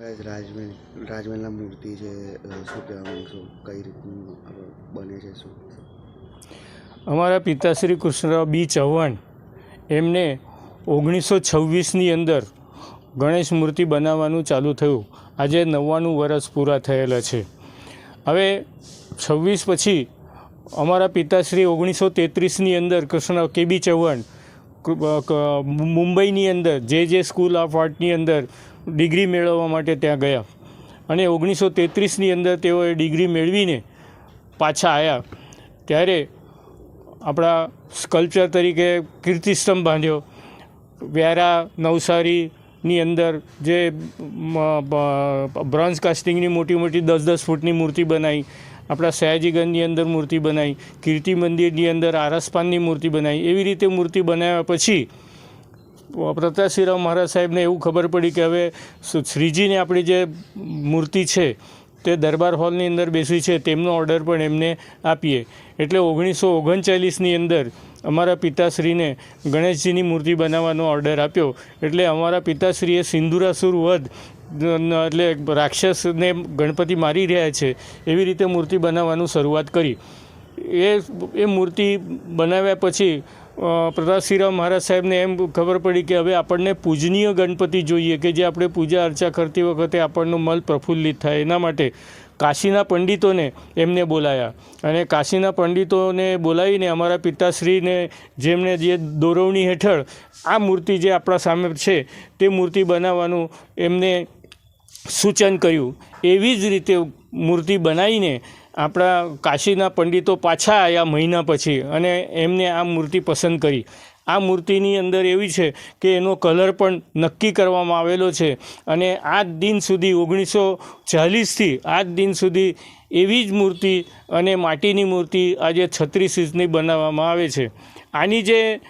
રાજ રાજમહેલ રાજમહેલના મૂર્તિ છે શું કહેવા માંગશો કઈ રીતનું બને છે, શું? અમારા પિતાશ્રી કૃષ્ણરાવ બી ચૌહાણ, એમને ઓગણીસો છવ્વીસની અંદર ગણેશ મૂર્તિ બનાવવાનું ચાલુ થયું. આજે નવ્વાણું વર્ષ પૂરા થયેલા છે. હવે છવ્વીસ પછી અમારા પિતાશ્રી ઓગણીસો તેત્રીસની અંદર કૃષ્ણ કે બી ચૌહાણ મુંબઈની અંદર, જે જે સ્કૂલ ઓફ આર્ટની અંદર ડિગ્રી મેળવવા માટે ત્યાં ગયા. અને ઓગણીસો તેત્રીસની અંદર તેઓએ ડિગ્રી મેળવીને પાછા આવ્યા ત્યારે આપણા સ્કલ્પચર તરીકે કીર્તિસ્તંભ બાંધ્યો. વ્યારા નવસારીની અંદર જે બ્રોન્ઝ કાસ્ટિંગની મોટી મોટી દસ દસ ફૂટની મૂર્તિ બનાવી આપણા સયાજીગંજની અંદર મૂર્તિ બનાવી કીર્તિ મંદિરની અંદર આરસપાનની મૂર્તિ બનાવી એવી રીતે મૂર્તિ બનાવ્યા પછી પ્રતાપસિંહરાવ મહારાજ સાહેબને એવું ખબર પડી કે હવે શ્રીજીની આપણી જે મૂર્તિ છે, તે દરબાર હોલની અંદર બેસી છે, તેમનો ઓર્ડર પણ એમને આપીએ. એટલે ઓગણીસો ઓગણચાલીસની અંદર અમારા પિતાશ્રીને ગણેશજીની મૂર્તિ બનાવવાનો ઓર્ડર આપ્યો. એટલે અમારા પિતાશ્રીએ સિંધુરાસુર વધ એટલે રાક્ષસને ગણપતિ મારી રહ્યા છે, એવી રીતે મૂર્તિ બનાવવાનું શરૂઆત કરી. એ એ મૂર્તિ બનાવ્યા પછી પ્રતાપસિંહરાવ મહારાજ સાહેબને એમ ખબર પડી કે હવે આપણને પૂજનીય ગણપતિ જોઈએ કે જે આપણે પૂજા અર્ચા કરતી વખતે આપણનું મન પ્રફુલ્લિત થાય. એના માટે કાશીના પંડિતોને એમને બોલાયા. અને કાશીના પંડિતોને બોલાવીને અમારા પિતાશ્રીને જેમણે જે દોરવણી હેઠળ આ મૂર્તિ જે આપણા સામે છે તે મૂર્તિ બનાવવાનું એમને સૂચન કર્યું. એવી જ રીતે મૂર્તિ બનાવીને આપણા કાશીના પંડિતો પાછા આવ્યા મહિના પછી અને એમને આ મૂર્તિ પસંદ કરી. આ મૂર્તિની અંદર એવી છે કે એનો કલર પણ નક્કી કરવામાં આવેલો છે અને આજ દિન સુધી ઓગણીસો ચાલીસથી આજ દિન સુધી એવી જ મૂર્તિ અને માટીની મૂર્તિ આજે છત્રીસ ઇંચની બનાવવામાં આવે છે. આની જે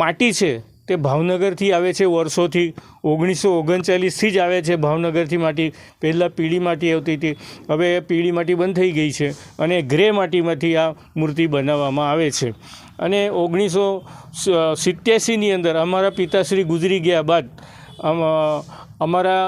માટી છે તે ભાવનગરથી આવે છે, વર્ષોથી, ઓગણીસો ઓગણચાલીસથી જ આવે છે ભાવનગરથી માટી. પહેલાં પીળી માટી આવતી હતી, હવે પીળી માટી બંધ થઈ ગઈ છે અને ગ્રે માટીમાંથી આ મૂર્તિ બનાવવામાં આવે છે. અને ઓગણીસો સિત્યાસીની અંદર અમારા પિતાશ્રી ગુજરી ગયા બાદ અમારા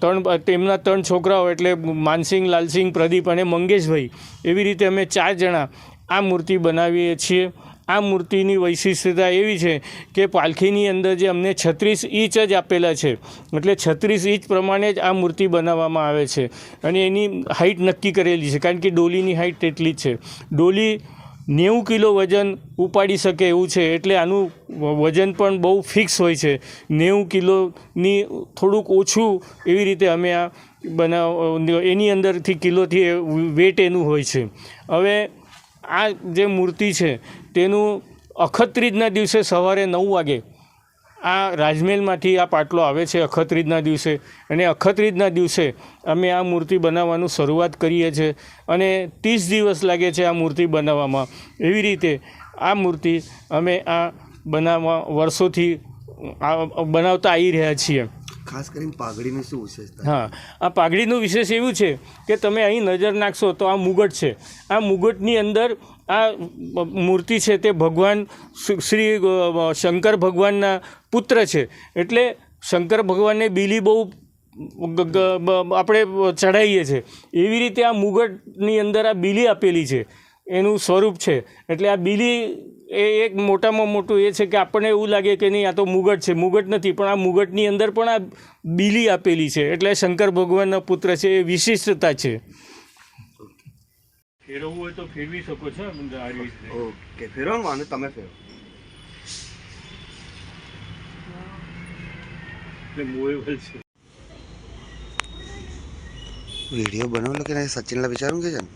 ત્રણ, તેમના ત્રણ છોકરાઓ એટલે માનસિંહ, લાલસિંહ, પ્રદીપ અને મંગેશભાઈ, એવી રીતે અમે ચાર જણા આ મૂર્તિ બનાવીએ છીએ. આ મૂર્તિની વૈશિષ્ટતા એવી છે કે પાલખીની અંદર જે અમને છત્રીસ ઇંચ જ આપેલા છે, એટલે છત્રીસ ઇંચ પ્રમાણે જ આ મૂર્તિ બનાવવામાં આવે છે. અને એની હાઇટ નક્કી કરેલી છે, કારણ કે ડોલીની હાઇટ તેટલી જ છે. ડોલી નેવું કિલો વજન ઉપાડી શકે એવું છે, એટલે આનું વજન પણ બહુ ફિક્સ હોય છે. નેવું કિલોની થોડુંક ઓછું એવી રીતે અમે આ બનાવ, એની અંદરથી કિલોથી વેટ એનું હોય છે. હવે આ જે મૂર્તિ છે, તેનું અખત્રીજના દિવસે સવારે નવ વાગે આ રાજમહેલમાંથી આ પાટલો આવે છે અખત્રીજના દિવસે. અને અખત્રીજના દિવસે અમે આ મૂર્તિ બનાવવાનું શરૂઆત કરીએ છીએ અને ત્રીસ દિવસ લાગે છે આ મૂર્તિ બનાવવામાં. એવી રીતે આ મૂર્તિ અમે આ બનાવવા, વર્ષોથી બનાવતા આવી રહ્યા છીએ. ખાસ કરીને પાઘડીની શું વિશેષતા હા, આ પાઘડીનું વિશેષ એવું છે કે તમે અહીં નજર નાખશો તો આ મુગટ છે. આ મુગટની અંદર આ મૂર્તિ છે તે ભગવાન શ્રી- શંકર ભગવાનના પુત્ર છે. એટલે શંકર ભગવાનને બીલી બહુ આપણે ચઢાવીએ છીએ એવી રીતે આ મુગટની અંદર આ બીલી આપેલી છે. એનું સ્વરૂપ છે. એટલે આ બીલી એ એક મોટામાં મોટું એ છે કે આપણને એવું લાગે કે નહીં આ તો મુગટ છે. મુગટ નથી પણ આ મુગટની અંદર પણ આ બીલી આપેલી છે. એટલે શંકર ભગવાનના પુત્ર છે એ વિશિષ્ટતા છે. ફેરવવું હોય તો ફેરવી શકો છો ઓકે ફેરવો વાંધો તમે ફેરવો છે. વીડિયો બનાવેલો કે નહીં સચિનલા વિચારું કે છે ને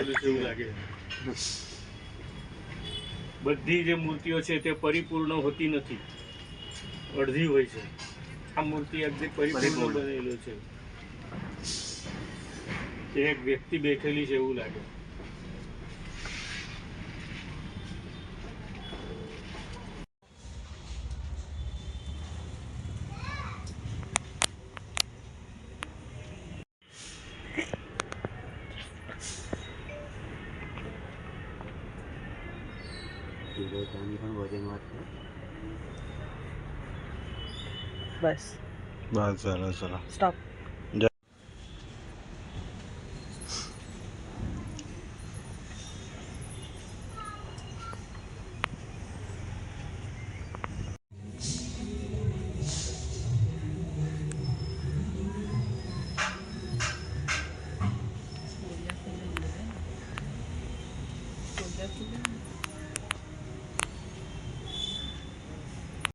એવું લાગે. બધી જે મૂર્તિઓ છે તે પરિપૂર્ણ હોતી નથી. અડધી હોય છે. આ મૂર્તિ એકદમ પરિપૂર્ણ. બનેલો છે. એક વ્યક્તિ બેઠેલી છે એવું લાગે. તિરોધાની પણ વજન વાત બસ બસ ચલો ચલો સ્ટોપ